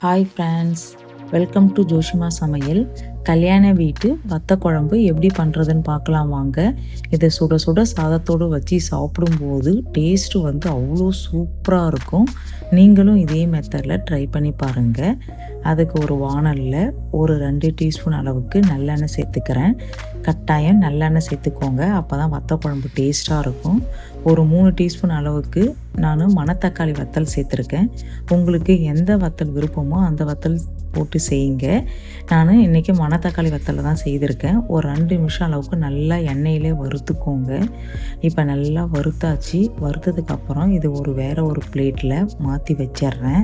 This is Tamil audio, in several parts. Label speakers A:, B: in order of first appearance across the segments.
A: Hi friends welcome to Joshima சமையல் கல்யாண வீட்டு வத்த குழம்பு எப்படி பண்ணுறதுன்னு பார்க்கலாம் வாங்க. இதை சுட சுட சாதத்தோடு வச்சு சாப்பிடும்போது டேஸ்ட்டு வந்து அவ்வளோ சூப்பராக இருக்கும். நீங்களும் இதே மெத்தடில் ட்ரை பண்ணி பாருங்கள் அதுக்கு ஒரு வானலில் ஒரு ரெண்டு டீஸ்பூன் அளவுக்கு நல்லெண்ணெய் சேர்த்துக்கிறேன். கட்டாயம் நல்லெண்ணெய் சேர்த்துக்கோங்க. அப்போ தான் வத்த குழம்பு டேஸ்ட்டாக இருக்கும். ஒரு மூணு டீஸ்பூன் அளவுக்கு நான் மணத்தக்காளி வத்தல் சேர்த்துருக்கேன். உங்களுக்கு எந்த வத்தல் விருப்பமோ அந்த வத்தல் போட்டு செய்யுங்க. நான் இன்றைக்கி மணத்தக்காளி வத்தலை தான் செய்திருக்கேன். ஒரு ரெண்டு நிமிஷம் அளவுக்கு நல்லா எண்ணெயிலே வறுத்துக்கோங்க. இப்போ நல்லா வறுத்தாச்சு. வறுத்ததுக்கப்புறம் இது ஒரு வேறு ஒரு பிளேட்டில் மாற்றி வச்சிட்றேன்.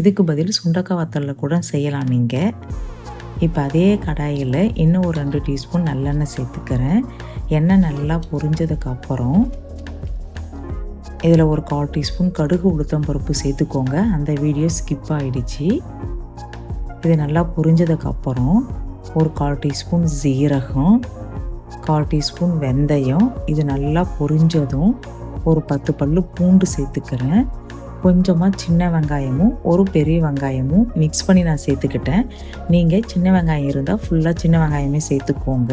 A: இதுக்கு பதில் சுண்டக்காய் வத்தலில் கூட செய்யலாம் நீங்கள் இப்போ அதே கடாயில் இன்னும் ஒரு ரெண்டு டீஸ்பூன் நல்லெண்ணெய் சேர்த்துக்கிறேன். எண்ணெய் நல்லா பொரிஞ்சதுக்கப்புறம் இதில் ஒரு கால் டீஸ்பூன் கடுகு உளுத்தம் பருப்பு சேர்த்துக்கோங்க. அந்த வீடியோ ஸ்கிப் ஆகிடுச்சு இது நல்லா புரிஞ்சதுக்கப்புறம் ஒரு கால் டீஸ்பூன் ஜீரகம் கால் டீஸ்பூன் வெந்தயம். இது நல்லா பொரிஞ்சதும் ஒரு பத்து பல்லு பூண்டு சேர்த்துக்கிறேன். கொஞ்சமாக சின்ன வெங்காயமும் ஒரு பெரிய வெங்காயமும் மிக்ஸ் பண்ணி நான் சேர்த்துக்கிட்டேன். நீங்கள் சின்ன வெங்காயம் இருந்தால் ஃபுல்லாக சின்ன வெங்காயமே சேர்த்துக்கோங்க.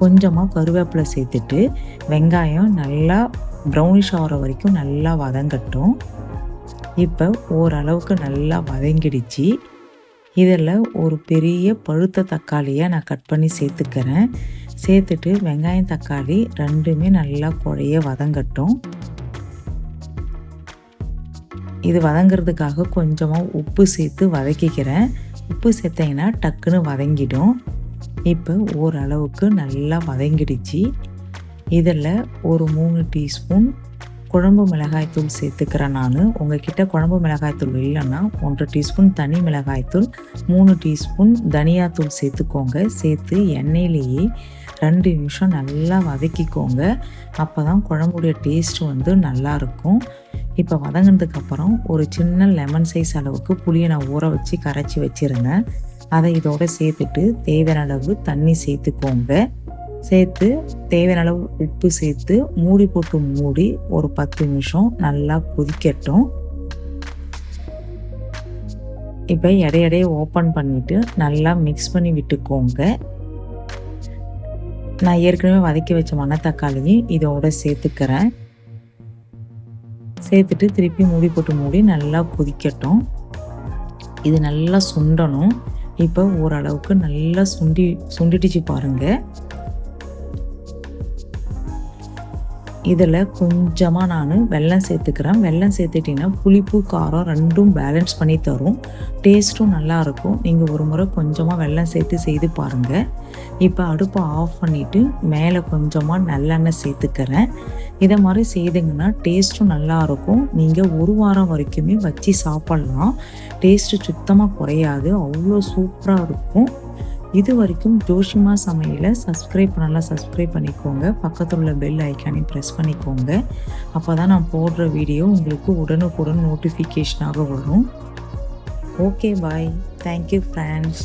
A: கொஞ்சமாக கருவேப்பிலை சேர்த்துட்டு வெங்காயம் நல்லா ப்ரௌனிஷ் ஆகிற வரைக்கும் நல்லா வதங்கட்டும். இப்போ ஓரளவுக்கு நல்லா வதங்கிடுச்சு. இதில் ஒரு பெரிய பழுத்த தக்காளியை நான் கட் பண்ணி சேர்த்துக்கிறேன். சேர்த்துட்டு வெங்காயம் தக்காளி ரெண்டுமே நல்லா குழைய வதங்கட்டும். இது வதங்கிறதுக்காக கொஞ்சமாக உப்பு சேர்த்து வதக்கிக்கிறேன். உப்பு சேர்த்திங்கன்னா டக்குன்னு வதங்கிடும். இப்போ ஓரளவுக்கு நல்லா வதங்கிடுச்சு. இதில் ஒரு மூணு டீஸ்பூன் குழம்பு மிளகாய்த்தூள் சேர்த்துக்கிறேன் நான். உங்ககிட்ட குழம்பு மிளகாய்த்தூள் இல்லைன்னா ஒன்றரை டீஸ்பூன் தனி மிளகாய்த்தூள் மூணு டீஸ்பூன் தனியாத்தூள் சேர்த்துக்கோங்க. சேர்த்து எண்ணெயிலேயே ரெண்டு நிமிஷம் நல்லா வதக்கிக்கோங்க. அப்போ தான் குழம்புடைய டேஸ்ட் வந்து நல்லாயிருக்கும் இப்போ வதங்கினதுக்கப்புறம் ஒரு சின்ன லெமன் சைஸ் அளவுக்கு புளியை நான் ஊற வச்சு கரைச்சி வச்சுருந்தேன். அதை இதோடு சேர்த்துட்டு தேவையான அளவு தண்ணி சேர்த்துக்கோங்க. சேர்த்து தேவையான அளவு உப்பு சேர்த்து மூடி போட்டு மூடி ஒரு பத்து நிமிஷம் நல்லா கொதிக்கட்டும். இப்போ இடையிடையே ஓப்பன் பண்ணிவிட்டு நல்லா மிக்ஸ் பண்ணி விட்டுக்கோங்க. நான் ஏற்கனவே வதக்கி வச்ச மணத்தக்காளியும் இதோட சேர்த்துக்கிறேன். சேர்த்துட்டு திருப்பி மூடி போட்டு மூடி நல்லா கொதிக்கட்டும். இது நல்லா சுண்டணும். இப்போ ஓரளவுக்கு நல்லா சுண்டி சுண்டிடுச்சு பாருங்கள் இதில் கொஞ்சமாக நான் வெல்லம் சேர்த்துக்கிறேன். வெல்லம் சேர்த்துட்டிங்கன்னா புளிப்பு காரம் ரெண்டும் பேலன்ஸ் பண்ணி தரும். டேஸ்ட்டும் நல்லாயிருக்கும் நீங்கள் ஒரு முறை கொஞ்சமாக வெல்லம் சேர்த்து செய்து பாருங்கள் இப்போ அடுப்பை ஆஃப் பண்ணிவிட்டு மேலே கொஞ்சமாக நல்லெண்ணெய் சேர்த்துக்கிறேன். இதை மாதிரி செய்துங்கன்னா டேஸ்ட்டும் நல்லாயிருக்கும் நீங்கள் ஒரு வாரம் வரைக்குமே வச்சு சாப்பிட்லாம். டேஸ்ட்டு சுத்தமாக குறையாது. அவ்வளோ சூப்பராக இருக்கும். இது வரைக்கும் ஜோஷிமா சமையலை சப்ஸ்கிரைப் பண்ணலாம் சப்ஸ்கிரைப் பண்ணிக்கோங்க. பக்கத்தில் உள்ள பெல் ஐக்கானையும் ப்ரெஸ் பண்ணிக்கோங்க. அப்போ தான் நான் போடுற வீடியோ உங்களுக்கு உடனுக்குடன் நோட்டிஃபிகேஷனாக வரும். Okay bye thank you friends